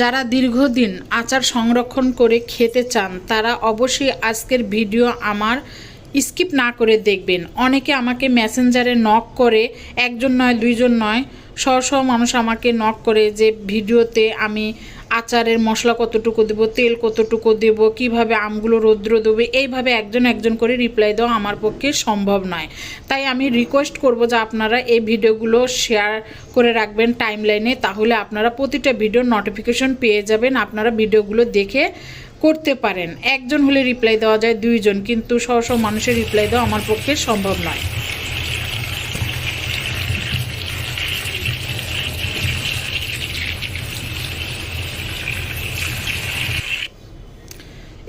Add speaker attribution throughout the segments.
Speaker 1: যারা দীর্ঘদিন আচার সংরক্ষণ করে খেতে চান, তারা অবশ্যই আজকের ভিডিও আমার স্কিপ না করে দেখবেন। অনেকে আমাকে মেসেঞ্জারে নক করে, একজন নয়, দুইজন নয় শহ মানুষ আমাকে নক করে যে ভিডিওতে আমি আচারের মশলা কতটুকু দেব, তেল কতটুকু দেব, কীভাবে আমগুলো রৌদ্র দেবে, এইভাবে একজন একজন করে রিপ্লাই দেওয়া আমার পক্ষে সম্ভব নয়। তাই আমি রিকোয়েস্ট করব যে আপনারা এই ভিডিওগুলো শেয়ার করে রাখবেন টাইমলাইনে তাহলে আপনারা প্রতিটা ভিডিওর নোটিফিকেশন পেয়ে যাবেন, আপনারা ভিডিওগুলো দেখে করতে পারেন। একজন হলে রিপ্লাই দেওয়া যায় দুইজন, কিন্তু শহ মানুষের রিপ্লাই দেওয়া আমার পক্ষে সম্ভব নয়।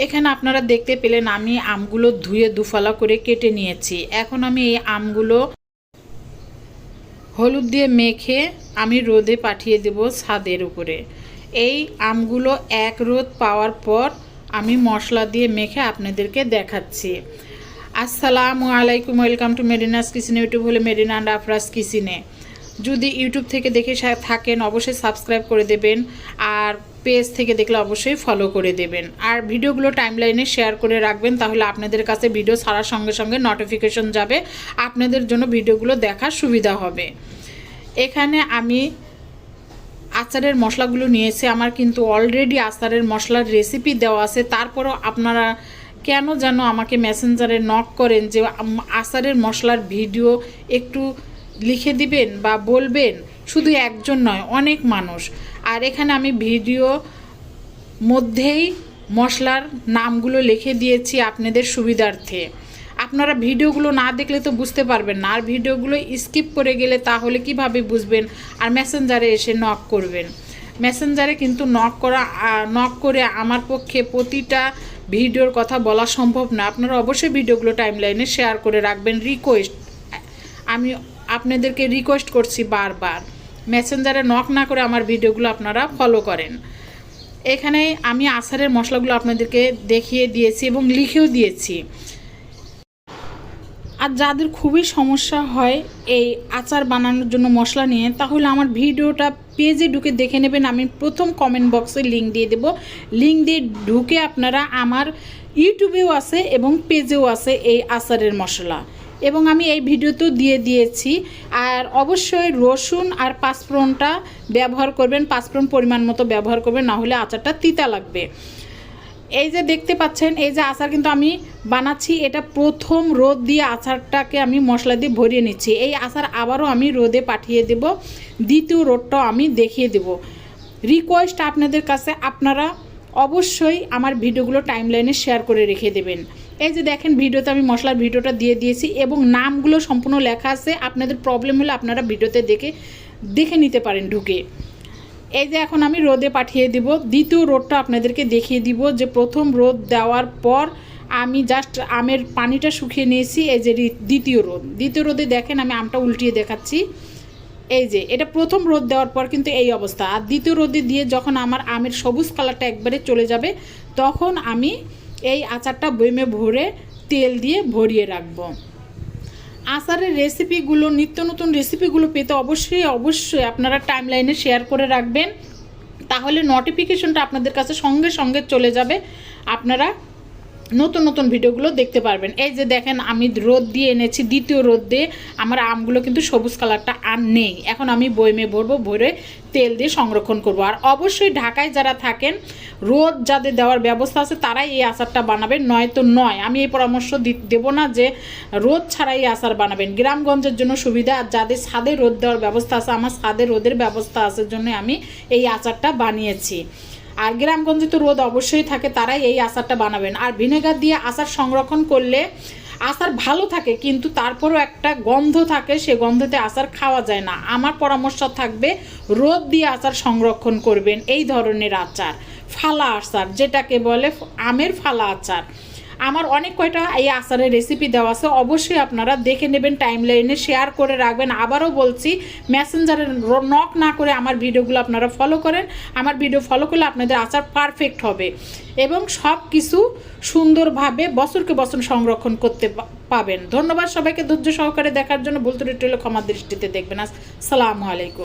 Speaker 1: এখানে আপনারা দেখতে পেলেন আমি আমগুলো ধুয়ে দুফালা করে কেটে নিয়েছি। এখন আমি এই আমগুলো হলুদ দিয়ে মেখে আমি রোদে পাঠিয়ে দেব ছাদের উপরে। এই আমগুলো এক রোদ পাওয়ার পর আমি মশলা দিয়ে মেখে আপনাদেরকে দেখাচ্ছি। আসসালামু আলাইকুম, welcome to Marina's kitchen, YouTube হলে মেরিনা অ্যান্ড আফরাস কিচেনে। যদি ইউটিউব থেকে দেখে থাকেন, অবশ্যই সাবস্ক্রাইব করে দেবেন। আর পেজ থেকে দেখলে অবশ্যই ফলো করে দেবেন। আর ভিডিওগুলো টাইমলাইনে শেয়ার করে রাখবেন, তাহলে আপনাদের কাছে ভিডিও ছাড়ার সঙ্গে সঙ্গে নোটিফিকেশন যাবে। আপনাদের জন্য ভিডিওগুলো দেখার সুবিধা হবে। এখানে আমি আচারের মশলাগুলো নিয়েছি। আমার কিন্তু অলরেডি আচারের মশলার রেসিপি দেওয়া আছে। তারপরও আপনারা কেন যেন আমাকে মেসেঞ্জারে নক করেন যে আচারের মশলার ভিডিও একটু লিখে দিবেন বা বলবেন, শুধু একজন নয়, অনেক মানুষ। আর এখানে আমি ভিডিও মধ্যেই মশলার নামগুলো লিখে দিয়েছি আপনাদের সুবিধার্থে। আপনারা ভিডিওগুলো না দেখলে তো বুঝতে পারবেন না। আর ভিডিওগুলো স্কিপ করে গেলে তাহলে কীভাবে বুঝবেন? আর মেসেঞ্জারে এসে নক করবেন। মেসেঞ্জারে কিন্তু নক করা নক করে আমার পক্ষে প্রতিটা ভিডিওর কথা বলা সম্ভব না। আপনারা অবশ্যই ভিডিওগুলো টাইমলাইনে শেয়ার করে রাখবেন। রিকোয়েস্ট, আমি আপনাদেরকে রিকোয়েস্ট করছি বারবার। মেসেঞ্জারে নক না করে আমার ভিডিওগুলো আপনারা ফলো করেন। এখানে আমি আচারের মশলাগুলো আপনাদেরকে দেখিয়ে দিয়েছি এবং লিখেও দিয়েছি। আর যাদের খুবই সমস্যা হয় এই আচার বানানোর জন্য মশলা নিয়ে, তাহলে আমার ভিডিওটা পেজে ঢুকে দেখে নেবেন। আমি প্রথম কমেন্ট বক্সে লিঙ্ক দিয়ে দেব। লিঙ্ক দিয়ে ঢুকে আপনারা আমার ইউটিউবেও আছে এবং পেজেও আছে এই আচারের মশলা। এবং আমি এই ভিডিওতেও দিয়ে দিয়েছি। আর অবশ্যই রসুন আর পাঁচফোড়নটা ব্যবহার করবেন, পাঁচফোড়ন পরিমাণ মতো ব্যবহার করবেন, না হলে আচারটা তিতা লাগবে। এই যে দেখতে পাচ্ছেন, এই যে আচার কিন্তু আমি বানাচ্ছি, এটা প্রথম রোদ দিয়ে আচারটাকে আমি মশলা দিয়ে ভরিয়ে নিচ্ছি। এই আচার আবারও আমি রোদে পাঠিয়ে দেব, দ্বিতীয় রোদটাও আমি দেখিয়ে দেব। রিকোয়েস্ট আপনাদের কাছে, আপনারা অবশ্যই আমার ভিডিওগুলো টাইমলাইনে শেয়ার করে রেখে দেবেন। এই যে দেখেন ভিডিওতে আমি মশলার ভিডিওটা দিয়ে দিয়েছি এবং নামগুলো সম্পূর্ণ লেখা আছে। আপনাদের প্রবলেম হলে আপনারা ভিডিওতে দেখে দেখে নিতে পারেন ঢুকে। এই যে এখন আমি রোদে পাঠিয়ে দিব। দ্বিতীয় রোদটা আপনাদেরকে দেখিয়ে দিব যে প্রথম রোদ দেওয়ার পর আমি জাস্ট আমের পানিটা শুকিয়ে নিয়েছি। এই যে দ্বিতীয় রোদ। দ্বিতীয় রোদে দেখেন আমি আমটা উল্টিয়ে দেখাচ্ছি। এই যে, এটা প্রথম রোদ দেওয়ার পর কিন্তু এই অবস্থা। আর দ্বিতীয় রোদে দিয়ে যখন আমার আমের সবুজ কালারটা একবারে চলে যাবে, তখন আমি এই আচারটা বইমে ভরে তেল দিয়ে ভরিয়ে রাখব। আচারের রেসিপিগুলো নিত্য নতুন রেসিপিগুলো পেতে অবশ্যই অবশ্যই আপনারা টাইমলাইনে শেয়ার করে রাখবেন। তাহলে নোটিফিকেশনটা আপনাদের কাছে সঙ্গে সঙ্গে চলে যাবে। আপনারা নতুন নতুন ভিডিওগুলো দেখতে পারবেন। এই যে দেখেন, আমি রোদ দিয়ে এনেছি, দ্বিতীয় রোদ দিয়ে আমার আমগুলো কিন্তু সবুজ কালারটা আর নেই। এখন আমি বইমে ভরবো, ভরে তেল দিয়ে সংরক্ষণ করব। আর অবশ্যই ঢাকায় যারা থাকেন, রোদ যাদের দেওয়ার ব্যবস্থা আছে, তারাই এই আচারটা বানাবেন। নয়তো নয়, আমি এই পরামর্শ দেবো না যে রোদ ছাড়াই এই আচার বানাবেন। গ্রামগঞ্জের জন্য সুবিধা, আর যাদের ছাদে রোদ দেওয়ার ব্যবস্থা আছে, আমার ছাদে রোদের ব্যবস্থা আছে জন্য আমি এই আচারটা বানিয়েছি। আর গ্রামগঞ্জে তো রোদ অবশ্যই থাকে, তারাই এই আচারটা বানাবেন। আর ভিনেগার দিয়ে আচার সংরক্ষণ করলে আচার ভালো থাকে, কিন্তু তারপরও একটা গন্ধ থাকে, সে গন্ধতে আচার খাওয়া যায় না। আমার পরামর্শ থাকবে, রোদ দিয়ে আচার সংরক্ষণ করবেন, এই ধরনের আচার, ফালা আচার, যেটাকে বলে আমের ফালা আচার। আমার অনেক কয়টা এই আচারের রেসিপি দেওয়া আছে, অবশ্যই আপনারা দেখে নেবেন টাইম লাইনে শেয়ার করে রাখবেন। আবারও বলছি মেসেঞ্জারে নক না করে আমার ভিডিওগুলো আপনারা ফলো করেন। আমার ভিডিও ফলো করলে আপনাদের আচার পারফেক্ট হবে। এবং সব কিছু সুন্দরভাবে বছরকে বছর সংরক্ষণ করতে পাবেন। ধন্যবাদ সবাইকে ধৈর্য সহকারে দেখার জন্য। ভুল ত্রুটি হলে ক্ষমার দৃষ্টিতে দেখবেন। আসসালামু আলাইকুম।